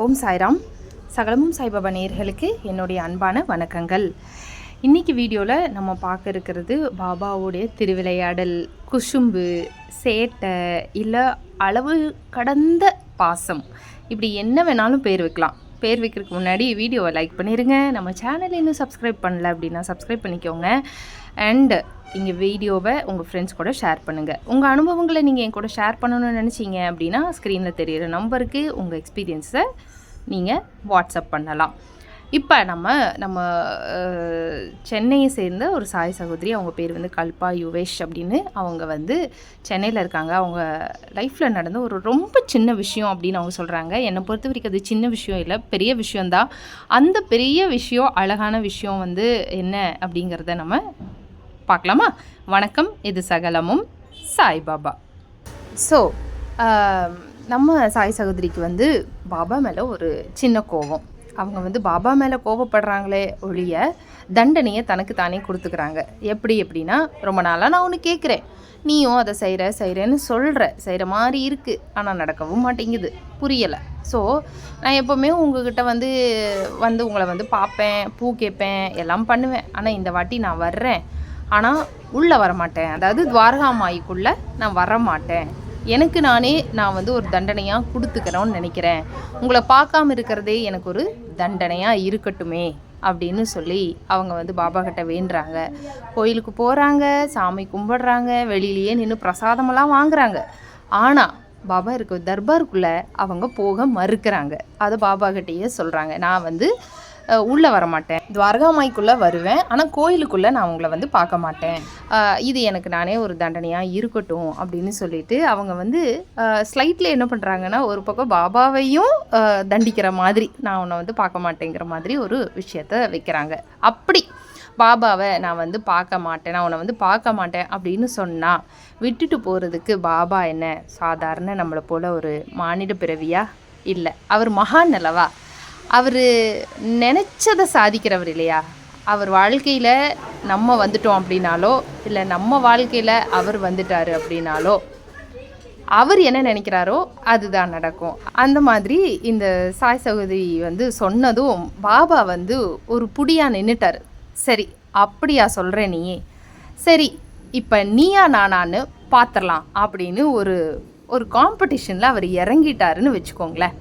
ஓம் சாய்ராம். சகலமும் சாய்பாபா நேர்களுக்கு என்னுடைய அன்பான வணக்கங்கள். இன்றைக்கி வீடியோவில் நம்ம பார்க்க இருக்கிறது பாபாவுடைய திருவிளையாடல். குசும்பு சேட்டை இல்லை அளவு கடந்த பாசம். இப்படி என்ன வேணாலும் பேர் வைக்கலாம். பேர் வைக்கிறதுக்கு முன்னாடி வீடியோவை லைக் பண்ணிடுங்க நம்ம சேனல் இன்னும் சப்ஸ்கிரைப் பண்ணல அப்படின்னா சப்ஸ்கிரைப் பண்ணிக்கோங்க. அண்டு இங்கே வீடியோவை உங்கள் ஃப்ரெண்ட்ஸ் கூட ஷேர் பண்ணுங்கள் உங்கள் அனுபவங்களை நீங்கள் என் கூட ஷேர் பண்ணணும்னு நினச்சிங்க அப்படின்னா ஸ்க்ரீனில் தெரியிற நம்பருக்கு உங்கள் எக்ஸ்பீரியன்ஸை நீங்கள் வாட்ஸ்அப் பண்ணலாம். இப்போ நம்ம நம்ம சென்னையை சேர்ந்த ஒரு சாய் சகோதரி அவங்க பேர் வந்து கல்பா யுவேஷ் அப்படின்னு அவங்க வந்து சென்னையில் இருக்காங்க. அவங்க லைஃப்பில் நடந்த ஒரு ரொம்ப சின்ன விஷயம் அப்படின்னு அவங்க சொல்கிறாங்க என்னை பொறுத்த வரைக்கும் அது சின்ன விஷயம் இல்லை பெரிய விஷயந்தான் அந்த பெரிய விஷயம் அழகான விஷயம் வந்து என்ன அப்படிங்கிறத நம்ம பார்க்கலாமா? வணக்கம் இது சகலமும் சாய்பாபா ஸோ நம்ம சாய் சகோதரிக்கு வந்து பாபா மேலே ஒரு சின்ன கோபம். அவங்க வந்து பாபா மேலே கோபப்படுறாங்களே ஒழிய தண்டனையை தனக்கு தானே கொடுத்துக்கிறாங்க. எப்படி எப்படின்னா ரொம்ப நாளாக நான் ஒன்று கேட்குறேன் நீயும் அதை செய்கிற செய்கிறேன்னு சொல்கிற செய்கிற மாதிரி இருக்குது ஆனால் நடக்கவும் மாட்டேங்குது. புரியலை. ஸோ நான் எப்போவுமே உங்ககிட்ட வந்து வந்து உங்களை வந்து பார்ப்பேன் பூ கேட்பேன் எல்லாம் பண்ணுவேன். ஆனால் இந்த வாட்டி நான் வர்றேன். ஆனால் உள்ளே வரமாட்டேன். அதாவது துவாரகாமாய்க்குள்ளே நான் வர மாட்டேன் எனக்கு நானே நான் வந்து ஒரு தண்டனையாக கொடுத்துக்கிறோன்னு நினைக்கிறேன். உங்களை பார்க்காம இருக்கிறதே எனக்கு ஒரு தண்டனையாக இருக்கட்டுமே அப்படின்னு சொல்லி அவங்க வந்து பாபா கிட்ட வேண்டுறாங்க. கோயிலுக்கு போகிறாங்க சாமி கும்பிடுறாங்க வெளியிலேயே நின்று பிரசாதமெல்லாம் வாங்குறாங்க. ஆனால் பாபா இருக்க தர்பாருக்குள்ளே அவங்க போக மறுக்கிறாங்க. அதை பாபா கிட்டேயே சொல்கிறாங்க நான் வந்து உள்ளே வரமாட்டேன். துவாரகாமாய்க்குள்ளே வருவேன். ஆனால் கோயிலுக்குள்ளே நான் உங்களை வந்து பார்க்க மாட்டேன். இது எனக்கு நானே ஒரு தண்டனையாக இருக்கட்டும் அப்படின்னு சொல்லிட்டு அவங்க வந்து ஸ்லைட்டில் என்ன பண்ணுறாங்கன்னா ஒரு பக்கம் பாபாவையும் தண்டிக்கிற மாதிரி நான் உன்னை வந்து பார்க்க மாட்டேங்கிற மாதிரி ஒரு விஷயத்த வைக்கிறாங்க. அப்படி பாபாவை நான் வந்து பார்க்க மாட்டேன். நான் உன்னை வந்து பார்க்க மாட்டேன் அப்படின்னு சொன்னால் விட்டுட்டு போகிறதுக்கு பாபா என்ன? சாதாரண நம்மளை போல் ஒரு மானிட பிறவியா? இல்லை. அவர் மகான் அல்லவா? அவர் நினச்சதை சாதிக்கிறவர் இல்லையா? அவர் வாழ்க்கையில் நம்ம வந்துட்டோம் அப்படின்னாலோ இல்லை நம்ம வாழ்க்கையில் அவர் வந்துட்டாரு அப்படின்னாலோ அவர் என்ன நினைக்கிறாரோ அதுதான் நடக்கும். அந்த மாதிரி இந்த சாய் சகோதரி வந்து சொன்னதும் பாபா வந்து ஒரு புடியா நின்றுட்டார் சரி அப்படியா சொல்கிற நீ? சரி இப்போ நீயா நானான்னு பார்த்துடலாம் அப்படின்னு ஒரு ஒரு காம்படிஷனில் அவர் இறங்கிட்டாருன்னு வச்சுக்கோங்களேன்.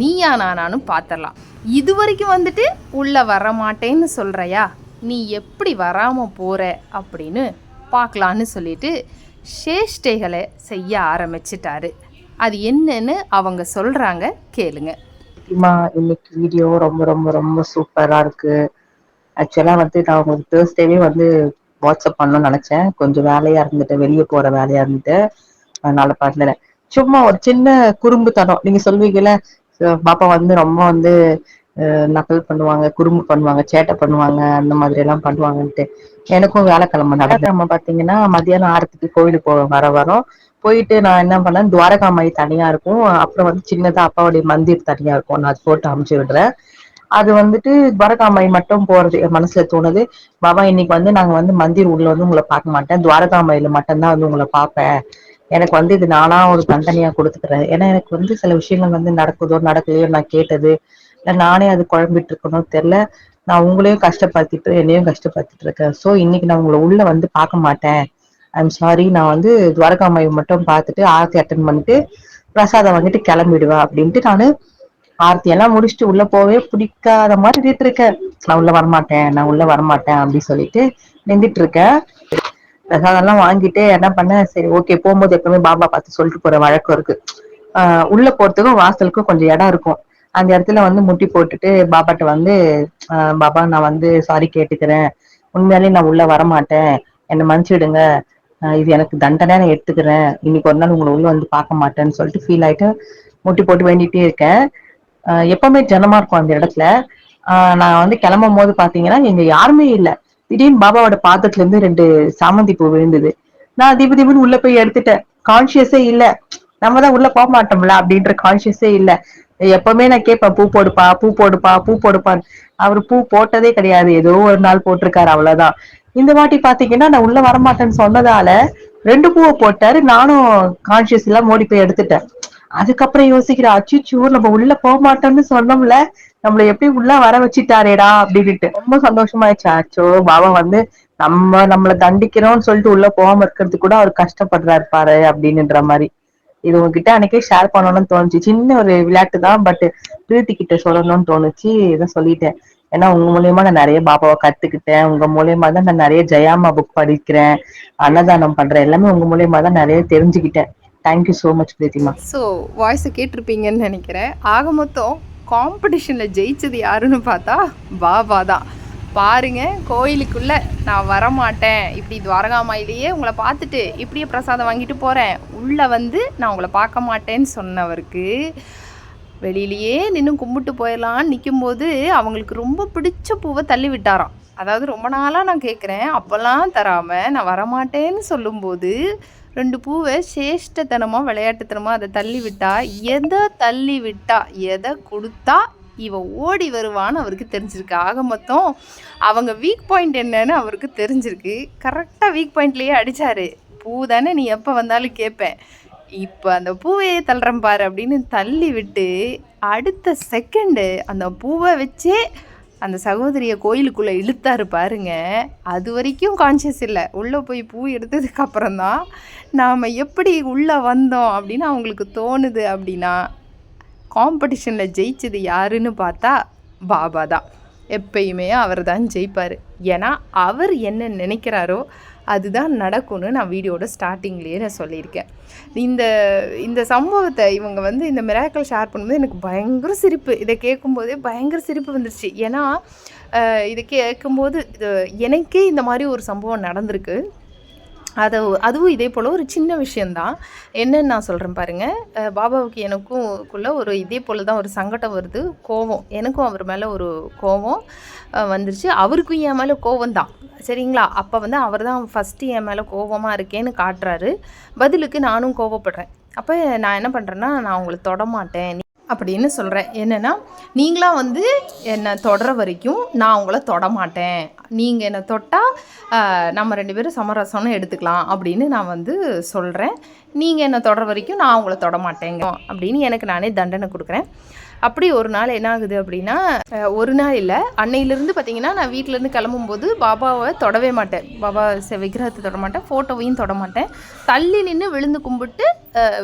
நீயா நானான்னு பார்த்துடலாம் இது வரைக்கும் வந்துட்டு உள்ளே வர மாட்டேன்னு சொல்கிறையா நீ எப்படி வராமல் போகிற அப்படின்னு பார்க்கலான்னு சொல்லிட்டு சேஷ்டைகளை செய்ய ஆரம்பிச்சிட்டாரு. அது என்னன்னு அவங்க சொல்கிறாங்க கேளுங்க. அம்மா இன்னைக்கு வீடியோ ரொம்ப ரொம்ப ரொம்ப சூப்பரா இருக்கு. ஆக்சுவலா வந்து நான் உங்களுக்கு தேர்ஸ்டேவே வந்து வாட்ஸ்அப் பண்ணணும்னு நினைச்சேன். கொஞ்சம் வேலையா இருந்துட்டு வெளியே போற வேலையா இருந்துட்டு அதனால பண்ணல. சும்மா ஒரு சின்ன குறும்புத்தனம். நீங்க சொல்வீங்கல்ல பாப்பா வந்து ரொம்ப வந்து அஹ் நக்கல் பண்ணுவாங்க குறும்பு பண்ணுவாங்க சேட்டை பண்ணுவாங்க அந்த மாதிரி எல்லாம் பண்ணுவாங்கன்ட்டு. எனக்கும் வேலைக்கிழமை நடக்கிழமை பாத்தீங்கன்னா மத்தியானம் ஆறத்துக்கு கோயிலுக்கு போக வர வரோம். போயிட்டு நான் என்ன பண்ணேன் துவாரகாமாயி தனியா இருக்கும். அப்புறம் வந்து சின்னதா அப்பாவுடைய மந்திர் தனியா இருக்கும். நான் அது போட்டு அமுச்சு விடுறேன். அது வந்துட்டு துவாரகாமாய் மட்டும் போறது என் மனசுல தோணுது. பாபா இன்னைக்கு வந்து நாங்க வந்து மந்திர் உள்ள வந்து உங்களை பார்க்க மாட்டேன். துவாரகாமாயில மட்டும்தான் வந்து உங்களை பார்ப்பேன். எனக்கு வந்து இது நானா ஒரு தண்டனையா கொடுத்துக்கிறேன். ஏன்னா எனக்கு வந்து சில விஷயங்கள் வந்து நடக்குதோ நடக்கலையோ நான் கேட்டது இல்ல நானே அது குழம்பிட்டு இருக்கணும் தெரியல. நான் உங்களையும் கஷ்டப்படுத்திட்டு என்னையும் கஷ்டப்படுத்திட்டு இருக்கேன் சோ இன்னைக்கு நான் உங்களை உள்ள வந்து பார்க்க மாட்டேன். ஐம் சாரி நான் வந்து துவாரகாமாயை மட்டும் பார்த்துட்டு ஆர்த்தி அட்டன் பண்ணிட்டு பிரசாதம் வாங்கிட்டு கிளம்பிடுவேன் அப்படின்ட்டு நானு ஆர்த்தி எல்லாம் முடிச்சுட்டு உள்ள போவே பிடிக்காத மாதிரி நின்றுட்டு இருக்கேன் நான் உள்ள வரமாட்டேன் நான் உள்ள வரமாட்டேன் அப்படின்னு சொல்லிட்டு நின்றுட்டு இருக்கேன். பிரசாதம் எல்லாம் வாங்கிட்டு என்ன பண்ணேன் சரி ஓகே போகும்போது எப்பவுமே பாபா பார்த்து சொல்லிட்டு போற வழக்கம் இருக்கு. ஆஹ் உள்ள போறதுக்கும் வாசலுக்கும் கொஞ்சம் இடம் இருக்கும். அந்த இடத்துல வந்து முட்டி போட்டுட்டு பாபாட்ட வந்து ஆஹ் பாபா நான் வந்து சாரி கேட்டுக்கிறேன். உண்மையாலே நான் உள்ள வரமாட்டேன். என்னை மன்னிச்சிடுங்க. இது எனக்கு தண்டனை நான் எடுத்துக்கிறேன். இன்னைக்கு ஒரு நாள் உங்களை உள்ள வந்து பார்க்க மாட்டேன்னு சொல்லிட்டு ஃபீல் ஆயிட்டு முட்டி போட்டு வேண்டிட்டே இருக்கேன். எப்பவுமே ஜனமா இருக்கும் அந்த இடத்துல. ஆஹ் நான் வந்து கிளம்பும் போது பாத்தீங்கன்னா இங்க யாருமே இல்லை. திடீர்னு பாபாவோட பாதத்துல இருந்து ரெண்டு சாமந்தி பூ விழுந்தது. நான் திபு திபுன்னு உள்ள போய் எடுத்துட்டேன். கான்சியஸே இல்ல. நம்ம தான் உள்ள போக மாட்டோம்ல அப்படின்ற கான்சியஸே இல்ல. எப்பவுமே நான் கேட்பேன் பூ போடுப்பா பூ போடுப்பா பூ போடுப்பான்னு. அவர் பூ போட்டதே கிடையாது. ஏதோ ஒரு நாள் போட்டிருக்காரு அவ்வளவுதான். இந்த வாட்டி பாத்தீங்கன்னா நான் உள்ள வரமாட்டேன்னு சொன்னதால ரெண்டு பூவை போட்டாரு. நானும் கான்சியஸ் எல்லாம் ஓடி போய் எடுத்துட்டேன். அதுக்கப்புறம் யோசிக்கிறா அச்சுச்சூர் நம்ம உள்ள போக மாட்டோம்னு சொன்னோம்ல. நம்மள எப்படி உள்ள வர வச்சுட்டாரேடா அப்படின்னுட்டு ரொம்ப சந்தோஷமாயிடுச்சு. ஆச்சோ பாபா வந்து நம்ம நம்மள தண்டிக்கிறோம்னு சொல்லிட்டு உள்ள போகாம இருக்கிறதுக்கு கூட அவர் கஷ்டப்படுறாரு பாரு அப்படின்னுன்ற மாதிரி. இது உங்ககிட்ட அன்னைக்கே ஷேர் பண்ணணும்னு தோணுச்சு. சின்ன ஒரு விளையாட்டு தான் பட் பிரீத்தி கிட்ட சொல்லணும்னு தோணுச்சு. இதை சொல்லிட்டேன். ஏன்னா உங்க மூலியமா நான் நிறைய பாபாவை கத்துக்கிட்டேன். உங்க மூலியமா தான் நான் நிறைய ஜெயாமா புக் படிக்கிறேன் அன்னதானம் பண்றேன். எல்லாமே உங்க மூலியமா தான் நிறைய தெரிஞ்சுக்கிட்டேன். தேங்க்யூ ஸோ மச் பிரீத்திமா. ஸோ வாய்ஸை கேட்டிருப்பீங்கன்னு நினைக்கிறேன். ஆக மொத்தம் காம்படிஷனில் ஜெயிச்சது யாருன்னு பார்த்தா பாபா தான் பாருங்க கோயிலுக்குள்ளே நான் வரமாட்டேன். இப்படி துவாரகாமாயிலேயே உங்களை பார்த்துட்டு இப்படியே பிரசாதம் வாங்கிட்டு போகிறேன் உள்ளே வந்து நான் உங்களை பார்க்க மாட்டேன்னு சொன்னவருக்கு வெளியிலேயே நின்று கும்பிட்டு போயிடலான்னு நிற்கும்போது அவங்களுக்கு ரொம்ப பிடிச்ச பூவை தள்ளி விட்டாராம். அதாவது ரொம்ப நாளாக நான் கேட்குறேன் அப்போல்லாம் தராமல் நான் வரமாட்டேன்னு சொல்லும்போது ரெண்டு பூவை சேஷ்டத்தனமாக விளையாட்டுத்தனமாக அதை தள்ளி விட்டா எதை தள்ளி விட்டா எதை கொடுத்தா இவ ஓடி வருவான்னு அவருக்கு தெரிஞ்சிருக்கு. ஆக மொத்தம் அவங்க வீக் பாயிண்ட் என்னன்னு அவருக்கு தெரிஞ்சிருக்கு. கரெக்டாக வீக் பாயிண்ட்லேயே அடித்தாரு பூ தானே நீ எப்போ வந்தாலும் கேட்பேன் இப்போ அந்த பூவையே தள்ளுறேன் பாரு அப்படின்னு தள்ளி விட்டு அடுத்த செகண்டு அந்த பூவை வச்சே அந்த சகோதரியை கோயிலுக்குள்ளே இழுத்தாரு பாருங்க. அது வரைக்கும் கான்ஷியஸ் இல்லை. உள்ளே போய் பூ எடுத்ததுக்கப்புறந்தான் தான் நாம் எப்படி உள்ளே வந்தோம் அப்படின்னு அவங்களுக்கு தோணுது அப்படின்னா காம்படிஷனில் ஜெயிச்சது யாருன்னு பார்த்தா பாபா தான். எப்பயுமே அவர் தான் ஜெயிப்பார். ஏன்னா அவர் என்ன நினைக்கிறாரோ அதுதான் நடக்கும்னு நான் வீடியோட ஸ்டார்டிங்லேயே நான் சொல்லியிருக்கேன். இந்த இந்த சம்பவத்தை இவங்க வந்து இந்த மிராக்கள் ஷேர் பண்ணும்போது எனக்கு பயங்கர சிரிப்பு. இதை கேட்கும்போதே பயங்கர சிரிப்பு வந்துருச்சு. ஏன்னா இதை கேட்கும்போது இது எனக்கே இந்த மாதிரி ஒரு சம்பவம் நடந்திருக்கு. அதை அதுவும் இதே போல் ஒரு சின்ன விஷயந்தான் என்னன்னு நான் சொல்கிறேன் பாருங்கள் பாபாவுக்கு எனக்கும் குள்ள ஒரு இதே போல் தான் ஒரு சங்கடம் வருது. கோவம். எனக்கும் அவர் மேலே ஒரு கோவம் வந்துருச்சு. அவருக்கும் என் மேலே கோவம் தான் சரிங்களா? அப்போ வந்து அவர் தான் ஃபஸ்ட்டு என் மேலே கோவமாக இருக்கேன்னு காட்டுறாரு. பதிலுக்கு நானும் கோவப்படுறேன். அப்போ நான் என்ன பண்ணுறேன்னா நான் உங்களை தொடமாட்டேன் அப்படின்னு சொல்கிறேன் என்னென்னா நீங்களாம் வந்து என்னை தொடர வரைக்கும் நான் உங்களை தொடமாட்டேன் நீங்கள் என்னை தொட்டால் நம்ம ரெண்டு பேரும் சமரசம்னு எடுத்துக்கலாம் அப்படின்னு நான் வந்து சொல்கிறேன் நீங்கள் என்னை தொடர வரைக்கும் நான் உங்களை தொடமாட்டேங்க அப்படின்னு எனக்கு நானே தண்டனை கொடுக்குறேன். அப்படி ஒரு நாள் என்ன ஆகுது அப்படின்னா ஒரு நாள் இல்லை. அன்னையிலேருந்து பார்த்தீங்கன்னா நான் வீட்டிலேருந்து கிளம்பும்போது பாபாவை தொடவே மாட்டேன். பாபா செ- விக்கிரகத்தை தொட மாட்டேன். ஃபோட்டோவையும் தொட மாட்டேன். தள்ளி நின்று விழுந்து கும்பிட்டு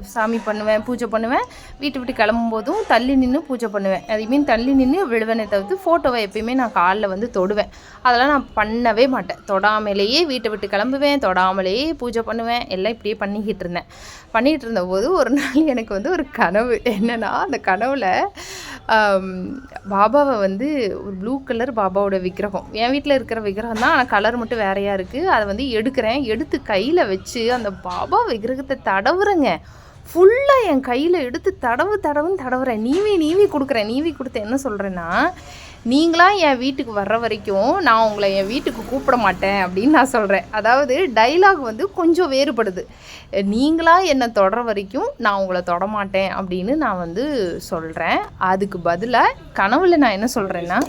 சாமி பண்ணுவேன் பூஜை பண்ணுவேன். வீட்டை விட்டு கிளம்பும்போதும் தள்ளி நின்று பூஜை பண்ணுவேன். ஐ மீன் தள்ளி நின்று விழுவேனே தவிர்த்து ஃபோட்டோவை எப்பயுமே நான் காலில் வந்து தொடுவேன். அதெல்லாம் நான் பண்ணவே மாட்டேன். தொடாமலேயே வீட்டை விட்டு கிளம்புவேன். தொடாமலேயே பூஜை பண்ணுவேன். எல்லாம் இப்படியே பண்ணிக்கிட்டு இருந்தேன். பண்ணிகிட்டு இருந்தபோது ஒரு நாள் எனக்கு வந்து ஒரு கனவு. என்னென்னா அந்த கனவில் பாபாவை வந்து ஒரு ப்ளூ கலர் பாபாவோட விக்கிரகம். என் வீட்டில் இருக்கிற விக்கிரகம் தான் ஆனால் கலர் மட்டும் வேறையாக இருக்குது அதை வந்து எடுக்கிறேன். எடுத்து கையில் வச்சு அந்த பாபா விக்கிரகத்தை தடவுறேங்க. ஃபுல்லாக என் கையில் எடுத்து தடவு தடவுன்னு தடவுறேன். நீவி நீவி கொடுக்குறேன். நீவி கொடுத்து என்ன சொல்கிறேன்னா நீங்களாம் என் வீட்டுக்கு வர்ற வரைக்கும் நான் உங்களை என் வீட்டுக்கு கூப்பிட மாட்டேன் அப்படின்னு நான் சொல்கிறேன் அதாவது டைலாக் வந்து கொஞ்சம் வேறுபடுது. நீங்களாக என்னை தொடர வரைக்கும் நான் உங்களை தொட மாட்டேன் அப்படின்னு நான் வந்து சொல்கிறேன் அதுக்கு பதிலாக கனவுல நான் என்ன சொல்கிறேன்னா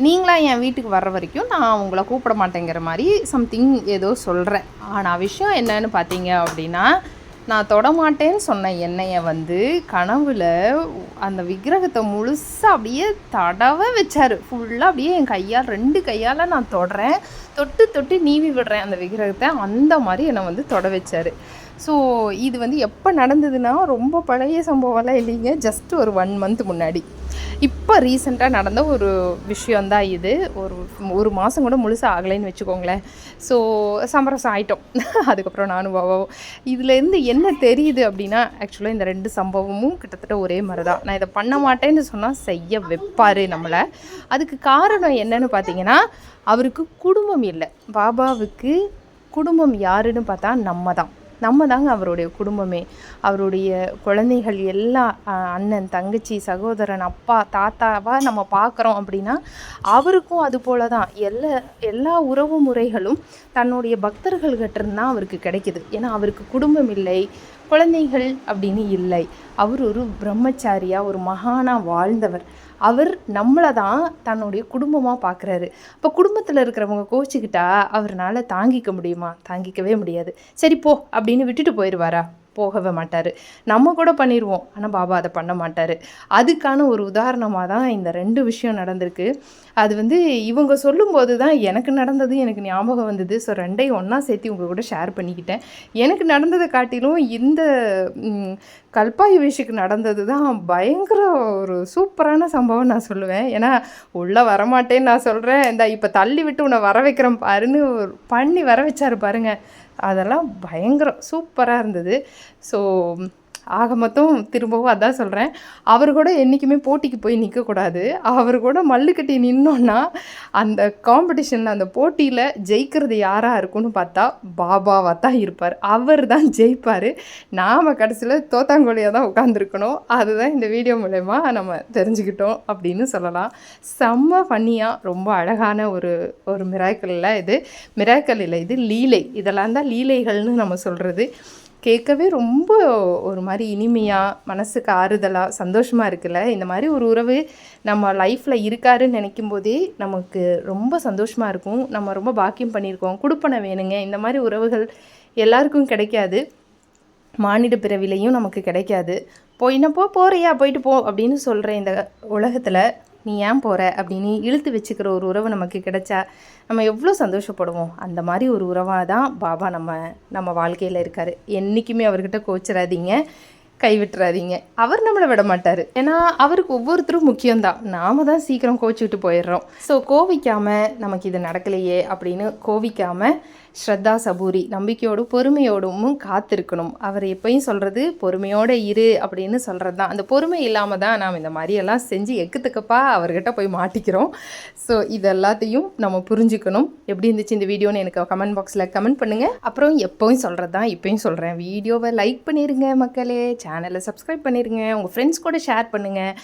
நீங்களாக என் வீட்டுக்கு வர்ற வரைக்கும் நான் உங்களை கூப்பிட மாட்டேங்கிற மாதிரி சம்திங் ஏதோ சொல்கிறேன் ஆனால் விஷயம் என்னன்னு பார்த்தீங்க அப்படின்னா நான் தொடமாட்டேன்னு சொன்ன என்னையை வந்து கனவுல அந்த விக்கிரகத்தை முழுசாக அப்படியே தடவை வச்சார். ஃபுல்லாக அப்படியே என் கையால் ரெண்டு கையால் நான் தொடுறேன். தொட்டு தொட்டு நீவி விடுறேன் அந்த விக்கிரகத்தை. அந்த மாதிரி என்னை வந்து தொட வச்சார். ஸோ இது வந்து எப்போ நடந்ததுன்னா ரொம்ப பழைய சம்பவம்லாம் இல்லைங்க. ஜஸ்ட் ஒரு ஒன் மந்த் முன்னாடி. இப்போ ரீசெண்டாக நடந்த ஒரு விஷயந்தான் இது. ஒரு ஒரு மாதம் கூட முழுசாக ஆகலைன்னு வச்சுக்கோங்களேன். ஸோ சமரசம் ஆயிட்டோம். அதுக்கப்புறம் நானும் பாபாவும் இதுலேருந்து என்ன தெரியுது அப்படின்னா ஆக்சுவலாக இந்த ரெண்டு சம்பவமும் கிட்டத்தட்ட ஒரே மாதிரி தான் நான் இதை பண்ண மாட்டேன்னு சொன்னால் செய்ய வைப்பார் நம்மளை. அதுக்கு காரணம் என்னன்னு பார்த்தீங்கன்னா அவருக்கு குடும்பம் இல்லை. பாபாவுக்கு குடும்பம் யாருன்னு பார்த்தா நம்ம தான் நம்ம தாங்க அவருடைய குடும்பமே. அவருடைய குழந்தைகள் எல்லா அண்ணன் தங்கச்சி சகோதரன் அப்பா தாத்தாவாக நம்ம பார்க்குறோம் அப்படின்னா அவருக்கும் அது போல தான் எல்லா எல்லா உறவு முறைகளும் தன்னுடைய பக்தர்கள்கிட்ட இருந்து அவருக்கு கிடைக்குது. ஏன்னா அவருக்கு குடும்பம் இல்லை. குழந்தைகள் அப்படின்னு இல்லை. அவர் ஒரு பிரம்மச்சாரியாக ஒரு மகானா வாழ்ந்தவர். அவர் நம்மளை தான் தன்னுடைய குடும்பமாக பார்க்குறாரு இப்போ குடும்பத்தில் இருக்கிறவங்க கோச்சிக்கிட்டா அவர்னால தாங்கிக்க முடியுமா? தாங்கிக்கவே முடியாது. சரி போ அப்படின்னு விட்டுட்டு போயிடுவாரா போகவே மாட்டார். நம்ம கூட பண்ணிடுவோம் ஆனால் பாபா அதை பண்ண மாட்டார். அதுக்கான ஒரு உதாரணமாக தான் இந்த ரெண்டு விஷயம் நடந்திருக்கு. அது வந்து இவங்க சொல்லும்போது தான் எனக்கு நடந்தது எனக்கு ஞாபகம் வந்தது. ஸோ ரெண்டையும் ஒன்றா சேர்த்து உங்கள் கூட ஷேர் பண்ணிக்கிட்டேன். எனக்கு நடந்ததை காட்டிலும் இந்த கல்பாய் விஷுக்கு நடந்தது தான் பயங்கர ஒரு சூப்பரான சம்பவம் நான் சொல்லுவேன். ஏன்னா உள்ளே வரமாட்டேன்னு நான் சொல்கிறேன் இந்த இப்போ தள்ளி விட்டு உன்னை வர வைக்கிறேன் பாருன்னு ஒரு பண்ணி வர வச்சார் பாருங்க. அதெல்லாம் பயங்கரம் சூப்பராக இருந்தது. ஸோ ஆக மொத்தம் திரும்பவும் அதான் சொல்கிறேன் அவர் கூட என்றைக்குமே போட்டிக்கு போய் நிற்கக்கூடாது அவர் கூட மல்லுக்கட்டி நின்னோன்னா அந்த காம்படிஷனில் அந்த போட்டியில் ஜெயிக்கிறது யாராக இருக்கும்னு பார்த்தா பாபாவாக தான் இருப்பார். அவர் தான் ஜெயிப்பார். நாம் கடைசியில் தோத்தாங்கோழியாக தான் உட்காந்துருக்கணும் அதுதான் இந்த வீடியோ மூலயமா நம்ம தெரிஞ்சுக்கிட்டோம் அப்படின்னு சொல்லலாம். செம்ம ஃபன்னியாக ரொம்ப அழகான ஒரு ஒரு மிராக்கல் இது. மிராக்கல் இல்லை இது லீலை. இதெல்லாம் தான் லீலைகள்னு நம்ம சொல்கிறது கேட்கவே ரொம்ப ஒரு மாதிரி இனிமையாக மனசுக்கு ஆறுதலாக சந்தோஷமாக இருக்குல்ல? இந்த மாதிரி ஒரு உறவு நம்ம லைஃப்பில் இருக்காருன்னு நினைக்கும் போதே நமக்கு ரொம்ப சந்தோஷமாக இருக்கும். நம்ம ரொம்ப பாக்கியம் பண்ணியிருக்கோம். கொடுப்பனை வேணுங்க. இந்த மாதிரி உறவுகள் எல்லாருக்கும் கிடைக்காது. மானிட பிறவிலையும் நமக்கு கிடைக்காது. போயினப்போ போறியா? போயிட்டு போ அப்படின்னு சொல்கிற இந்த உலகத்தில் நீ ஏன் போகிற அப்படின்னு இழுத்து வச்சுக்கிற ஒரு உறவு நமக்கு கிடைச்சா நம்ம எவ்வளோ சந்தோஷப்படுவோம்? அந்த மாதிரி ஒரு உறவாக தான் பாபா நம்ம நம்ம வாழ்க்கையில் இருக்கார். என்றைக்குமே அவர்கிட்ட கோச்சிடாதீங்க கைவிட்டுறாதீங்க. அவர் நம்மளை விட மாட்டார். ஏன்னா அவருக்கு ஒவ்வொருத்தரும் முக்கியம்தான். நாம தான் சீக்கிரம் கோச்சிக்கிட்டு போயிடுறோம். ஸோ கோவிக்காமல் நமக்கு இது நடக்கலையே அப்படின்னு கோவிக்காமல் ஸ்ரத்தா சபூரி நம்பிக்கையோடும் பொறுமையோடும் காத்திருக்கணும். அவர் எப்பயும் சொல்கிறது பொறுமையோடு இரு அப்படின்னு சொல்கிறது தான் அந்த பொறுமை இல்லாமல் தான் நாம் இந்த மாதிரியெல்லாம் செஞ்சு எக்குத்துக்கப்பா அவர்கிட்ட போய் மாட்டிக்கிறோம். ஸோ இது எல்லாத்தையும் நம்ம புரிஞ்சுக்கணும். எப்படி இருந்துச்சு இந்த வீடியோன்னு எனக்கு கமெண்ட் பாக்ஸில் கமெண்ட் பண்ணுங்கள் அப்புறம் எப்பவும் சொல்கிறது தான் இப்போயும் சொல்கிறேன் வீடியோவை லைக் பண்ணிடுங்க மக்களே. சேனலை சப்ஸ்கிரைப் பண்ணிடுங்க உங்கள் ஃப்ரெண்ட்ஸ் கூட ஷேர் பண்ணுங்கள்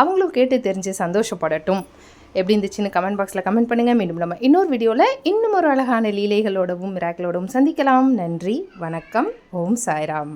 அவங்களும் கேட்டு தெரிஞ்சு சந்தோஷப்படட்டும். எப்படி இருந்துச்சுன்னு கமெண்ட் பாக்ஸில் கமெண்ட் பண்ணுங்கள் மீண்டும் நம்ம இன்னொரு வீடியோவில் இன்னும் ஒரு அழகான லீலைகளோடவும் மிராக்களோடவும் சந்திக்கலாம். நன்றி வணக்கம் ஓம் சாய்ராம்.